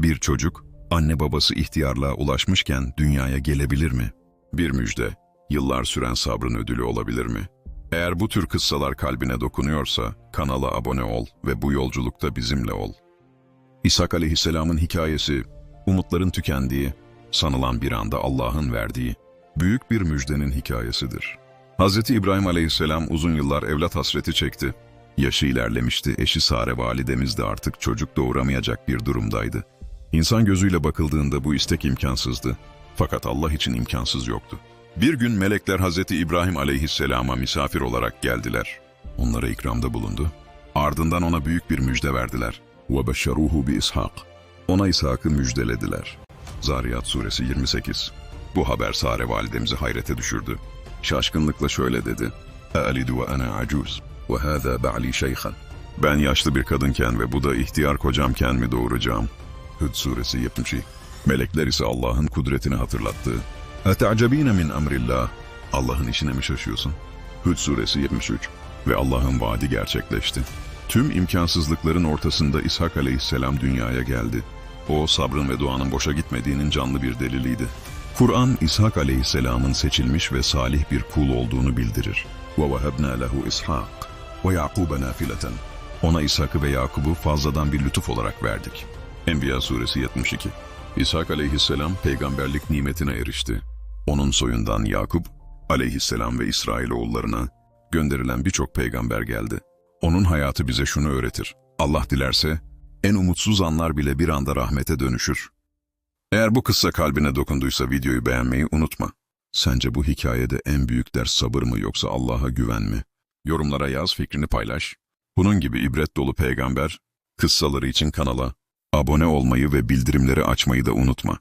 Bir çocuk, anne babası ihtiyarlığa ulaşmışken dünyaya gelebilir mi? Bir müjde, yıllar süren sabrın ödülü olabilir mi? Eğer bu tür kıssalar kalbine dokunuyorsa, kanala abone ol ve bu yolculukta bizimle ol. İshak aleyhisselamın hikayesi, umutların tükendiği, sanılan bir anda Allah'ın verdiği, büyük bir müjdenin hikayesidir. Hz. İbrahim aleyhisselam uzun yıllar evlat hasreti çekti. Yaşı ilerlemişti, eşi Sare validemiz de artık çocuk doğuramayacak bir durumdaydı. İnsan gözüyle bakıldığında bu istek imkansızdı. Fakat Allah için imkansız yoktu. Bir gün melekler Hz. İbrahim aleyhisselama misafir olarak geldiler. Onlara ikramda bulundu. Ardından ona büyük bir müjde verdiler. وَبَشَّرُوهُ بِإِسْحَاقٍ Ona İshak'ı müjdelediler. Zariyat suresi 28 Bu haber Sare validemizi hayrete düşürdü. Şaşkınlıkla şöyle dedi. اَأَلِدُ وَأَنَا عَجُوزٌ وَهَذَا بَعْلِي شَيْخًا Ben yaşlı bir kadınken ve bu da ihtiyar kocamken mi doğuracağım? Hud suresi 70 Melekler ise Allah'ın kudretini hatırlattı. اَتَعْجَب۪ينَ min emrillah Allah'ın işine mi şaşıyorsun? Hud suresi 73 Ve Allah'ın vaadi gerçekleşti. Tüm imkansızlıkların ortasında İshak aleyhisselam dünyaya geldi. O sabrın ve duanın boşa gitmediğinin canlı bir deliliydi. Kur'an İshak aleyhisselamın seçilmiş ve salih bir kul olduğunu bildirir. وَوَهَبْنَا لَهُ إِسْحَاقَ وَيَعْقُوبَ نَافِلَةً Ona İshak'ı ve Yakub'u fazladan bir lütuf olarak verdik. Enbiya suresi 72 İshak aleyhisselam peygamberlik nimetine erişti. Onun soyundan Yakup aleyhisselam ve İsrailoğullarına gönderilen birçok peygamber geldi. Onun hayatı bize şunu öğretir. Allah dilerse en umutsuz anlar bile bir anda rahmete dönüşür. Eğer bu kıssa kalbine dokunduysa videoyu beğenmeyi unutma. Sence bu hikayede en büyük ders sabır mı yoksa Allah'a güven mi? Yorumlara yaz fikrini paylaş. Bunun gibi ibret dolu peygamber, kıssaları için kanala abone olmayı ve bildirimleri açmayı da unutma.